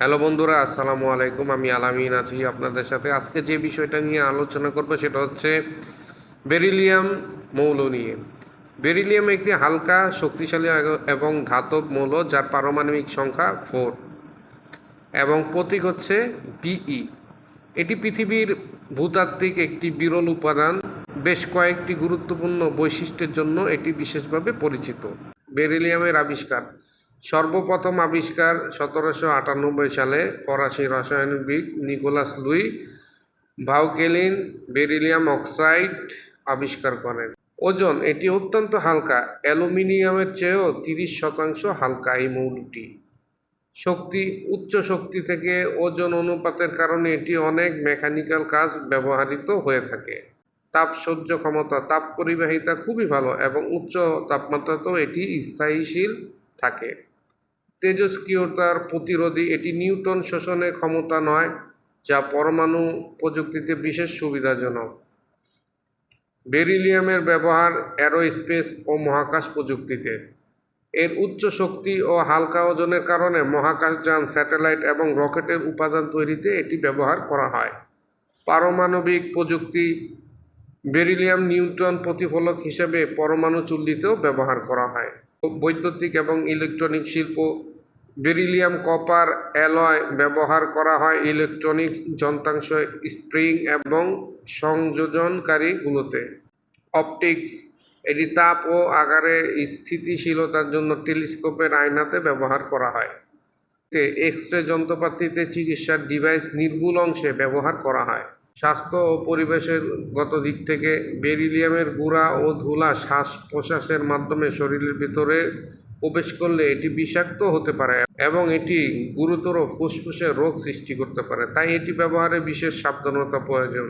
Hello বন্ধুরা, আসসালামু আলাইকুম। আমি আলামিন আছি আপনাদের সাথে। আজকে যে বিষয়টা নিয়ে আলোচনা করব সেটা হচ্ছে বেরিলিয়াম মৌল নিয়ে। বেরিলিয়াম একটি হালকা, শক্তিশালী এবং ধাতব মৌল যার পারমাণবিক সংখ্যা ফোর এবং প্রতীক হচ্ছে বিই। এটি পৃথিবীর ভূতাত্ত্বিক একটি বিরল উপাদান, বেশ কয়েকটি গুরুত্বপূর্ণ বৈশিষ্ট্যের জন্য এটি বিশেষভাবে পরিচিত। বেরিলিয়ামের আবিষ্কার। সর্বপ্রথম আবিষ্কার সতেরোশো আটানব্বই সালে ফরাসি রসায়নবিদ Nicolas Louis Vauquelin beryllium oxide আবিষ্কার করেন। ওজন, এটি অত্যন্ত হালকা, অ্যালুমিনিয়ামের চেয়েও তিরিশ শতাংশ হালকা এই মৌলটি। শক্তি, উচ্চ শক্তি থেকে ওজন অনুপাতের কারণে এটি অনেক মেকানিক্যাল কাজ ব্যবহৃত হয়ে থাকে। তাপ সহ্য ক্ষমতা তাপ পরিবাহিতা খুবই ভালো এবং উচ্চ তাপমাত্রাতেও এটি স্থায়ীশীল থাকে। তেজস্ক্রিয়তার প্রতিরোধী এটি নিউটন শোষণের ক্ষমতা নয়, যা পরমাণু প্রযুক্তিতে বিশেষ সুবিধাজনক। বেরিলিয়ামের ব্যবহার অ্যারোস্পেস ও মহাকাশ প্রযুক্তিতে। এর উচ্চ শক্তি ও হালকা ওজনের কারণে মহাকাশযান স্যাটেলাইট এবং রকেটের উপাদান তৈরিতে এটি ব্যবহার করা হয়। পারমাণবিক প্রযুক্তি বেরিলিয়াম নিউটন প্রতিফলক হিসেবে পরমাণু চুল্লিতেও ব্যবহার করা হয়। বৈদ্যুতিক এবং ইলেকট্রনিক শিল্প, বেরিলিয়াম কপার অ্যালয় ব্যবহার করা হয় ইলেকট্রনিক যন্ত্রাংশ স্প্রিং এবং সংযোজনকারীগুলোতে। অপটিক্স, এটি তাপ ও আকারে স্থিতিশীলতার জন্য টেলিস্কোপের আয়নাতে ব্যবহার করা হয়। এক্স রে যন্ত্রপাতিতে চিকিৎসার ডিভাইস নির্ভুল অংশে ব্যবহার করা হয়। স্বাস্থ্য ও পরিবেশের গত দিক থেকে বেরিলিয়ামের গুঁড়া ও ধুলা শ্বাস প্রশ্বাসের মাধ্যমে শরীরের ভিতরে প্রবেশ করলে এটি বিষাক্ত হতে পারে এবং এটি গুরুতর ফুসফুসে রোগ সৃষ্টি করতে পারে। তাই এটি ব্যবহারে বিশেষ সাবধানতা প্রয়োজন।